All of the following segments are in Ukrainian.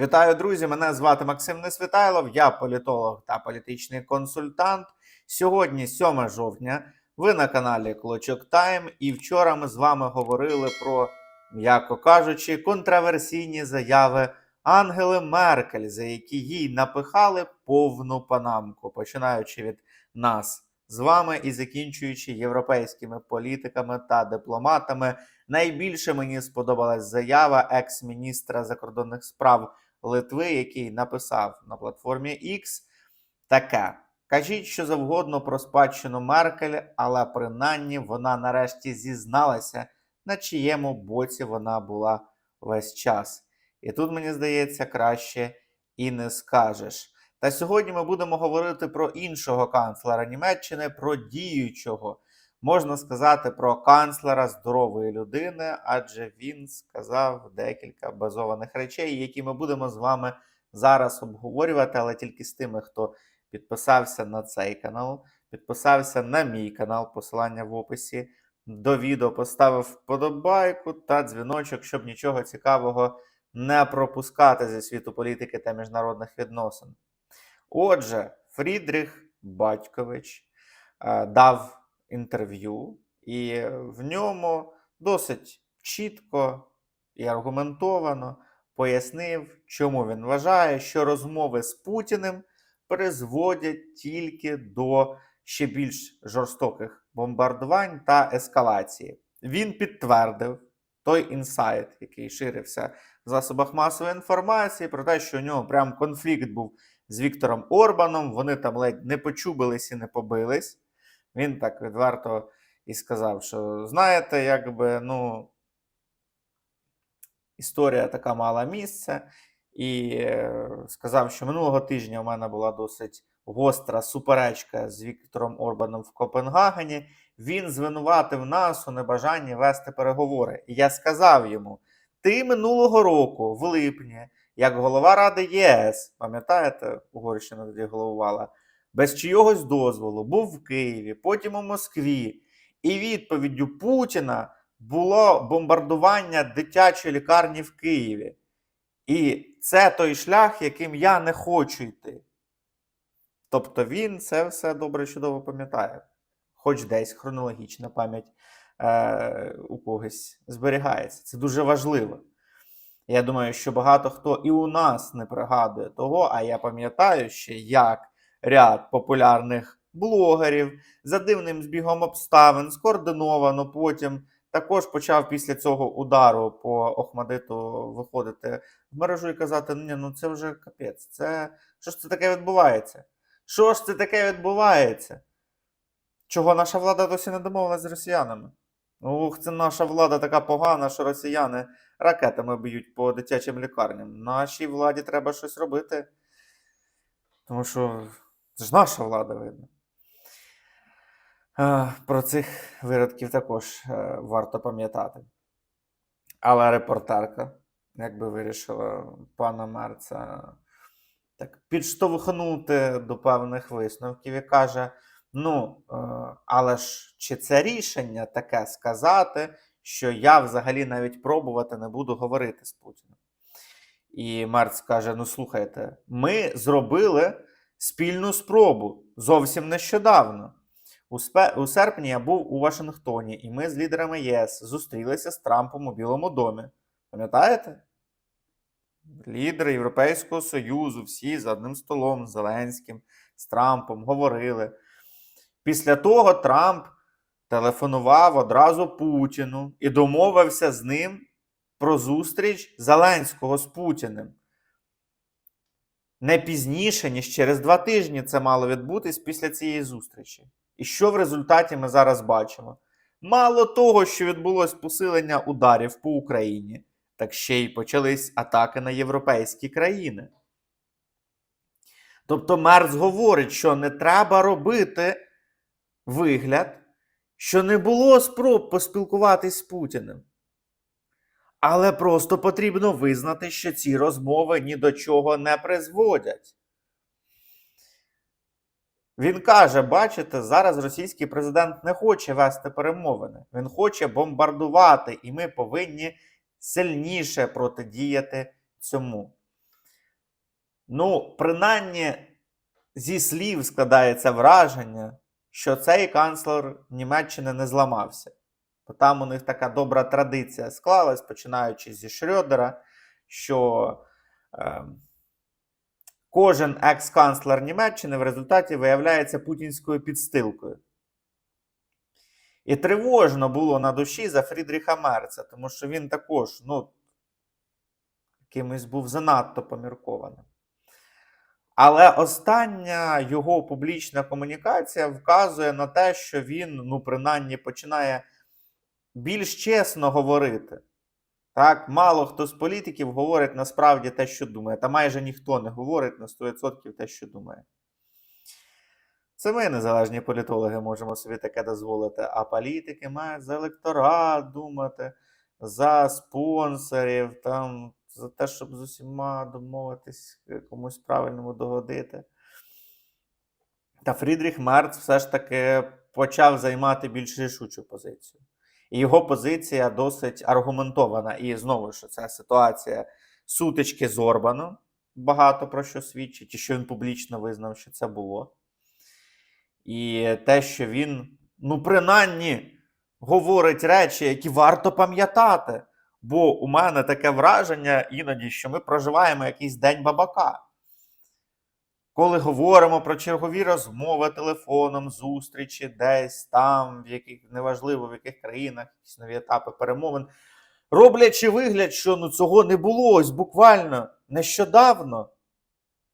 Вітаю, друзі! Мене звати Максим Несвітайлов, я політолог та політичний консультант. Сьогодні 7 жовтня. Ви на каналі Клочок Тайм, і вчора ми з вами говорили про, м'яко кажучи, контраверсійні заяви Ангели Меркель, за які їй напихали повну панамку, починаючи від нас з вами і закінчуючи європейськими політиками та дипломатами. Найбільше мені сподобалась заява екс-міністра закордонних справ Литви, який написав на платформі X таке: кажіть що завгодно про спадщину Меркель, але принаймні вона нарешті зізналася, на чиєму боці вона була весь час. І тут мені здається, краще і не скажеш. Та сьогодні ми будемо говорити про іншого канцлера Німеччини, про діючого можна сказати про канцлера здорової людини, адже він сказав декілька базованих речей, які ми будемо з вами зараз обговорювати, але тільки з тими, хто підписався на цей канал, підписався на мій канал, посилання в описі до відео, поставив вподобайку та дзвіночок, щоб нічого цікавого не пропускати зі світу політики та міжнародних відносин. Отже, Фрідріх Батькович е, дав інтерв'ю, і в ньому досить чітко і аргументовано пояснив, чому він вважає, що розмови з Путіним призводять тільки до ще більш жорстоких бомбардувань та ескалації. Він підтвердив той інсайт, який ширився в засобах масової інформації, про те, що у нього прям конфлікт був з Віктором Орбаном. Вони там ледь не почубились і не побились. Він так відверто і сказав, що знаєте, якби, ну, історія така мала місце. І е, сказав, що минулого тижня у мене була досить гостра суперечка з Віктором Орбаном в Копенгагені. Він звинуватив нас у небажанні вести переговори. І я сказав йому: ти минулого року, в липні, як голова Ради ЄС, пам'ятаєте, Угорщина тоді головувала, без чийогось дозволу, був в Києві, потім у Москві. І відповіддю Путіна було бомбардування дитячої лікарні в Києві. І це той шлях, яким я не хочу йти. Тобто він це все добре чудово пам'ятає. Хоч десь хронологічна пам'ять е, у когось зберігається. Це дуже важливо. Я думаю, що багато хто і у нас не пригадує того, а я пам'ятаю ще, як ряд популярних блогерів за дивним збігом обставин скоординовано потім також почав після цього удару по Охмадиту виходити в мережу і казати: ні, ну це вже капець, це що ж це таке відбувається? Що ж це таке відбувається? Чого наша влада досі не домовилась з росіянами? Ух, це наша влада така погана, що росіяни ракетами б'ють по дитячим лікарням. Нашій владі треба щось робити. Тому що це ж наша влада видно. Е, Про цих виродків також е, варто пам'ятати. Але репортерка, якби вирішила пана Мерца так підштовхнути до певних висновків і каже: ну, е, але ж чи це рішення таке сказати, що я взагалі навіть пробувати не буду говорити з Путіним? І Мерц каже: ну слухайте, ми зробили спільну спробу зовсім нещодавно. У, серпні я був у Вашингтоні, і ми з лідерами ЄС зустрілися з Трампом у Білому домі. Пам'ятаєте? Лідери Європейського Союзу, всі за одним столом з Зеленським, з Трампом говорили. Після того Трамп телефонував одразу Путіну і домовився з ним про зустріч Зеленського з Путіним. Не пізніше, ніж через два тижні це мало відбутись після цієї зустрічі. І що в результаті ми зараз бачимо? Мало того, що відбулось посилення ударів по Україні, так ще й почались атаки на європейські країни. Тобто Мерц говорить, що не треба робити вигляд, що не було спроб поспілкуватись з Путіним. Але просто потрібно визнати, що ці розмови ні до чого не призводять. Він каже: бачите, зараз російський президент не хоче вести перемовини. Він хоче бомбардувати, і ми повинні сильніше протидіяти цьому. Ну, принаймні, зі слів складається враження, що цей канцлер Німеччини не зламався. Бо там у них така добра традиція склалась, починаючи зі Шрёдера, що е, кожен екс-канцлер Німеччини в результаті виявляється путінською підстилкою. І тривожно було на душі за Фрідріха Мерца, тому що він також, ну, якимось був занадто поміркованим. Але остання його публічна комунікація вказує на те, що він, ну, принаймні, починає більш чесно говорити. Так, мало хто з політиків говорить насправді те, що думає, та майже ніхто не говорить на 100% те, що думає. Це ми, незалежні політологи, можемо собі таке дозволити. А політики мають за електорат думати, за спонсорів, там, за те, щоб з усіма домовитись, комусь правильному догодити. Та Фрідріх Мерц все ж таки почав займати більш рішучу позицію. Його позиція досить аргументована. І знову ж ця ситуація сутички з Орбаном багато про що свідчить, і що він публічно визнав, що це було. І те, що він, ну, принаймні, говорить речі, які варто пам'ятати. Бо у мене таке враження іноді, що ми проживаємо якийсь день бабака. Коли говоримо про чергові розмови телефоном, зустрічі десь там, в яких неважливо в яких країнах, якісь нові етапи перемовин, роблячи вигляд, що ну, цього не було ось буквально нещодавно.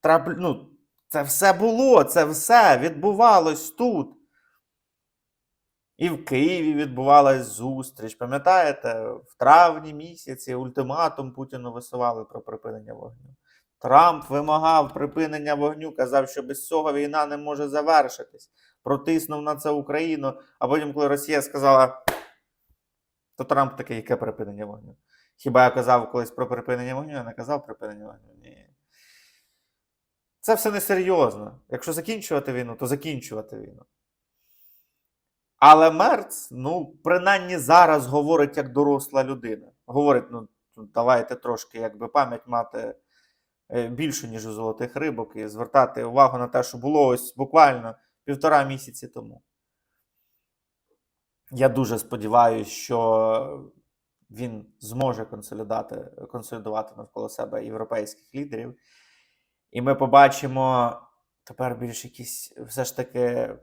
Трап... Ну, це все було, це все відбувалось тут. І в Києві відбувалась зустріч. Пам'ятаєте, в травні місяці ультиматум Путіну висували про припинення вогню. Трамп вимагав припинення вогню, казав, що без цього війна не може завершитись. Протиснув на це Україну, а потім, коли Росія сказала, то Трамп такий, яке припинення вогню? Хіба я казав колись про припинення вогню? Я не казав припинення вогню? Ні. Це все несерйозно. Якщо закінчувати війну, то закінчувати війну. Але Мерц, ну, принаймні зараз говорить як доросла людина. Говорить, ну, давайте трошки якби пам'ять мати більше, ніж у золотих рибок, і звертати увагу на те, що було ось буквально півтора місяці тому. Я дуже сподіваюся, що він зможе консолідувати, консолідувати навколо себе європейських лідерів. І ми побачимо тепер більш якісь все ж таки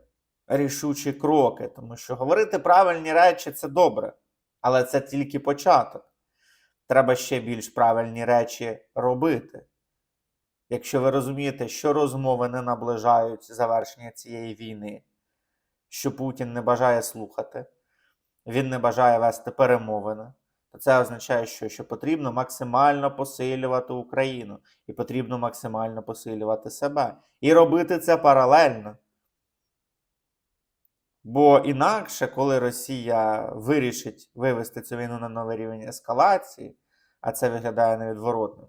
рішучі кроки, тому що говорити правильні речі це добре, але це тільки початок. Треба ще більш правильні речі робити. Якщо ви розумієте, що розмови не наближають завершення цієї війни, що Путін не бажає слухати, він не бажає вести перемовини, то це означає, що, що потрібно максимально посилювати Україну і потрібно максимально посилювати себе. І робити це паралельно. Бо інакше, коли Росія вирішить вивести цю війну на новий рівень ескалації, а це виглядає невідворотним,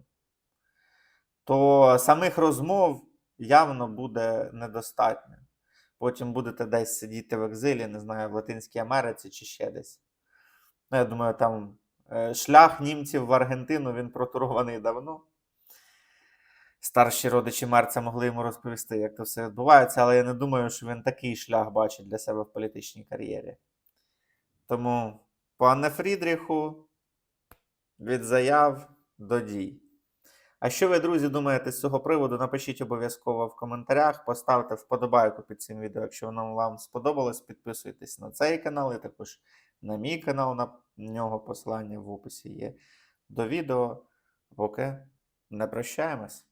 то самих розмов явно буде недостатньо. Потім будете десь сидіти в екзилі, не знаю, в Латинській Америці чи ще десь. Ну, я думаю, там е, шлях німців в Аргентину він протурований давно. Старші родичі Мерца могли йому розповісти, як це все відбувається, але я не думаю, що він такий шлях бачить для себе в політичній кар'єрі. Тому, пане Фрідріху, від заяв до дій. А що ви, друзі, думаєте з цього приводу? Напишіть обов'язково в коментарях, поставте вподобайку під цим відео, якщо воно вам сподобалось. Підписуйтесь на цей канал і також на мій канал. На нього посилання в описі є до відео. Поки не прощаємось.